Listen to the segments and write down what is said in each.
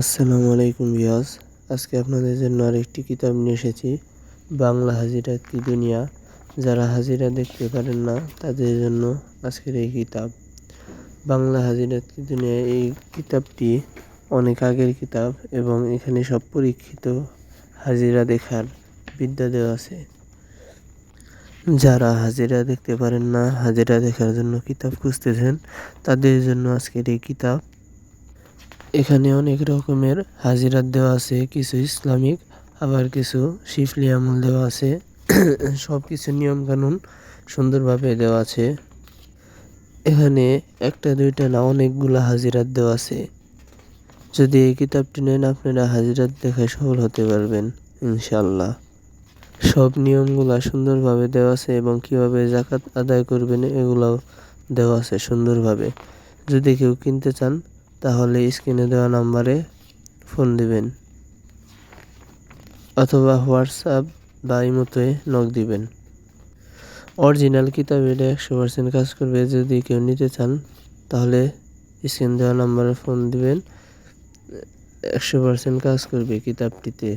আসসালামু আলাইকুম ভিয়াস আজকে আপনাদের জন্য আরেকটি কিতাব নিয়ে এসেছি, বাংলা হাজিরা কি দুনিয়া। যারা হাজিরা দেখতে পারেন না, তাদের জন্য আজকের এই কিতাব। বাংলা হাজিরা কি দুনিয়া, এই কিতাবটি অনেক আগের কিতাব এবং এখানে সব পরীক্ষিত হাজিরা দেখার বিদ্যা দেওয়া আছে। যারা হাজিরা দেখতে পারেন না, হাজিরা দেখার জন্য কিতাব খুঁজতেছেন, তাদের জন্য আজকের এই কিতাব। এখানে অনেক রকমের হাজিরাত দেওয়া আছে, কিছু ইসলামিক, আবার কিছু শিফলি আমল দেওয়া আছে। সব কিছু নিয়মকানুন সুন্দরভাবে দেওয়া আছে। এখানে একটা, দুইটা না অনেকগুলো হাজিরাত দেওয়া আছে। যদি এই কিতাবটি নেন, আপনারা হাজিরাত দেখায় সফল হতে পারবেন ইনশাল্লাহ সব নিয়মগুলা সুন্দরভাবে দেওয়া আছে এবং কীভাবে জাকাত আদায় করবেন, এগুলাও দেওয়া আছে সুন্দরভাবে। যদি কেউ কিনতে চান তাহলে স্ক্রিনে দেওয়া নাম্বারে ফোন দিবেন। অথবা হোয়াটসঅ্যাপ বা ইমোতে নক দিবেন। অরিজিনাল কিতাব এটা একশো পার্সেন্ট কাজ করবে। যদি কেউ নিতে চান, তাহলে স্ক্রিন দেওয়া নাম্বারে ফোন দিবেন। একশো পার্সেন্ট কাজ করবে কিতাবটিতে।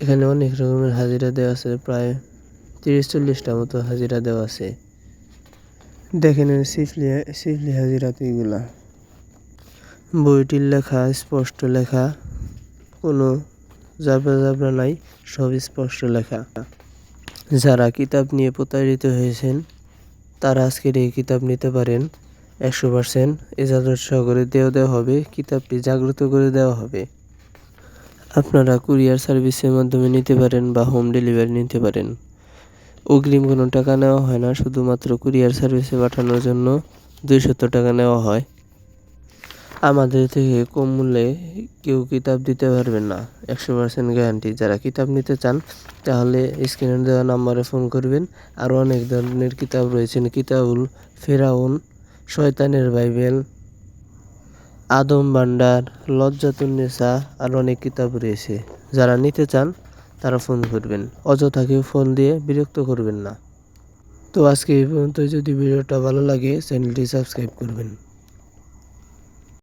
এখানে অনেক রকমের হাজিরা দেওয়া আছে। প্রায় তিরিশ চল্লিশটা মতো হাজিরা দেওয়া আছে। দেখেন সিফলি সিফলি হাজিরাতে এগুলা। বইটির লেখা, স্পষ্ট লেখা, কোনো জাবরা জাবরা নাই, সব স্পষ্ট লেখা। যারা কিতাব নিয়ে প্রতারিত হয়েছেন, তারা আজকের এই কিতাব নিতে পারেন। একশো পার্সেন্ট এজাজত সহকারে দেওয়া দেওয়া হবে, কিতাবটি জাগ্রত করে দেওয়া হবে। আপনারা কুরিয়ার সার্ভিসের মাধ্যমে নিতে পারেন বা হোম ডেলিভারি নিতে পারেন। অগ্রিম কোনো টাকা নেওয়া হয় না, শুধুমাত্র কুরিয়ার সার্ভিসে পাঠানোর জন্য দুইশত টাকা নেওয়া হয়। আমাদের থেকে কম মূল্যে কেউ কিতাব দিতে পারবেন না। একশো পার্সেন্ট গ্যারান্টি যারা কিতাব নিতে চান, তাহলে স্ক্রিনে দেওয়া নাম্বারে ফোন করবেন। আরও অনেক ধরনের কিতাব রয়েছেন কিতাবুল ফেরাউন, শয়তানের বাইবেল, আদম ভান্ডার লজ্জাতুন্নেসা আর অনেক কিতাব রয়েছে। যারা নিতে চান, তারা ফোন করবেন। অযথা কেউ ফোন দিয়ে বিরক্ত করবেন না। তো আজকে এই পর্যন্ত যদি ভিডিওটা ভালো লাগে চ্যানেলটি সাবস্ক্রাইব করবেন।